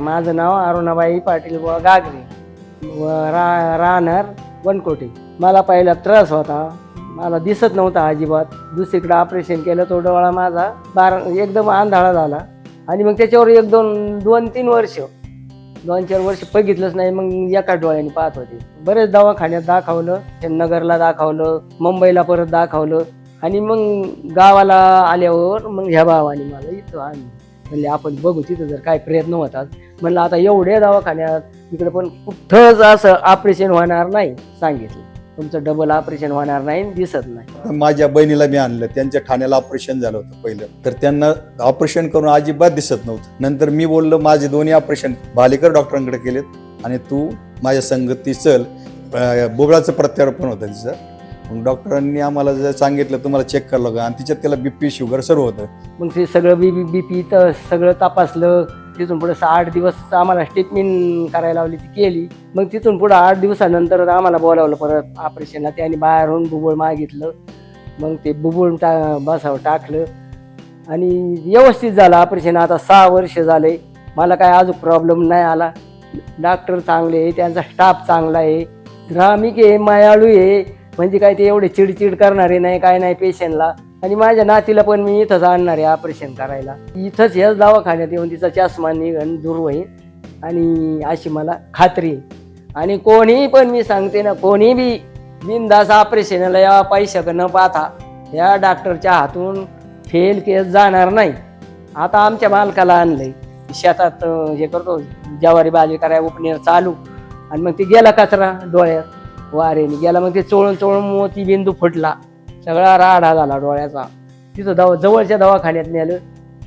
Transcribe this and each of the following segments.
माझं नाव अरुणाबाई पाटील बुवा गागरे व रा राहणार वनकोटी. मला पहिला त्रास होता. मला दिसत नव्हता अजिबात. दुसरीकडे ऑपरेशन केलं तो डोळा माझा बार एकदम आंधळा झाला. आणि मग त्याच्यावर एक दोन दोन तीन वर्ष दोन चार वर्ष बघितलंच नाही मग एका डोळ्याने पाहत होते. बरेच दवाखान्यात दाखवलं नगरला दाखवलं मुंबईला परत दाखवलं. आणि मग गावाला आल्यावर मग ह्या भावाने मला इथं आणलं. म्हणले आपण बघू तिथं जर काय प्रयत्न होतात. म्हणलं आता एवढ्या दवाखान्यात इकडे पण कुठंच असं ऑपरेशन होणार नाही सांगितलं. तुमचं डबल ऑपरेशन होणार नाही दिसत नाही. माझ्या बहिणीला मी आणलं. त्यांच्या ठाण्याला ऑपरेशन झालं होतं पहिलं. तर त्यांना ऑपरेशन करून अजिबात दिसत नव्हतं. नंतर मी बोललो माझे दोन्ही ऑपरेशन भालेकर डॉक्टरांकडे केलेत आणि तू माझ्या संगती चल. अं, बोगळाचं प्रत्यारोपण होतं तिचं. मग डॉक्टरांनी आम्हाला जर सांगितलं तुम्हाला चेक करावं लागेल आणि तिच्यात त्याला बीपी शुगर सर्व होतं. मग ते सगळं बी बी पी तर सगळं तपासलं. तिथून पुढे आठ दिवस आम्हाला ट्रीटमेंट करायला लावली ती केली. मग तिथून पुढे आठ दिवसानंतर आम्हाला बोलावलं परत ऑपरेशनला त्याने बाहेरून बुबुळ मागितलं. मग ते बुबुळ टा बसावं टाकलं. आणि व्यवस्थित झालं ऑपरेशन आता सहा वर्ष झाले. मला काय अजून प्रॉब्लेम नाही आला. डॉक्टर चांगले आहे त्यांचा स्टाफ चांगला आहे. ग्रामिक आहे मायाळू आहे. म्हणजे काय ते एवढे चिडचिड करणारे नाही काय नाही पेशंटला आणि माझ्या नातीला पण मी इथंच आणणार आहे ऑपरेशन करायला. इथंच याच दवाखान्यात येऊन तिचा चष्मा निघण दूर होईल आणि अशी मला खात्री आहे. आणि कोणी पण मी सांगते ना कोणी बी बिनदास ऑपरेशनला या पैशाक न पाहता या डॉक्टरच्या हातून फेल केस जाणार नाही. आता आमच्या मालकाला आणलंय. शेतात हे करतो ज्वारी बाजरी कराय उपनेर चालू. आणि मग ते गेला कचरा डोळ्यात. वारेने गेला मग ते चोळून चोळून मोती बिंदू फुटला. सगळा राडा झाला डोळ्याचा. तिथं दवा जवळच्या दवाखान्यात नेलं.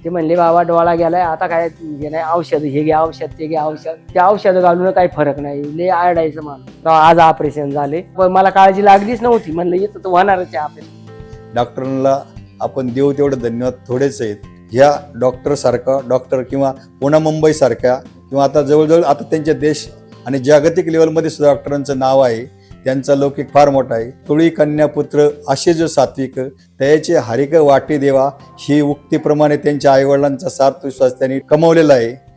ते म्हणले बाबा डोळा गेलाय. आता काय हे नाही औषध हे घे औषध ते घे औषध. ते औषध घालून काही फरक नाही. लय आरडायचं मला आज ऑपरेशन झाले. पण मला काळजी लागलीच नव्हती. म्हणलं येतं तर होणारच आहे ऑपरेशन डॉक्टरांना आपण देऊ तेवढं धन्यवाद. थोडेच आहेत. ह्या डॉक्टरसारखा डॉक्टर किंवा पुणा मुंबई सारख्या किंवा आता जवळजवळ आता त्यांच्या देश आणि जागतिक लेवलमध्ये सुद्धा डॉक्टरांचं नाव आहे. त्यांचा लौकिक फार मोठा आहे. तुळी कन्यापुत्र असे जो सात्विक त्याचे हरिक वाटी देवा ही उक्तीप्रमाणे त्यांच्या आईवडिलांचा सार्थ विश्वास त्यांनी कमवलेला आहे.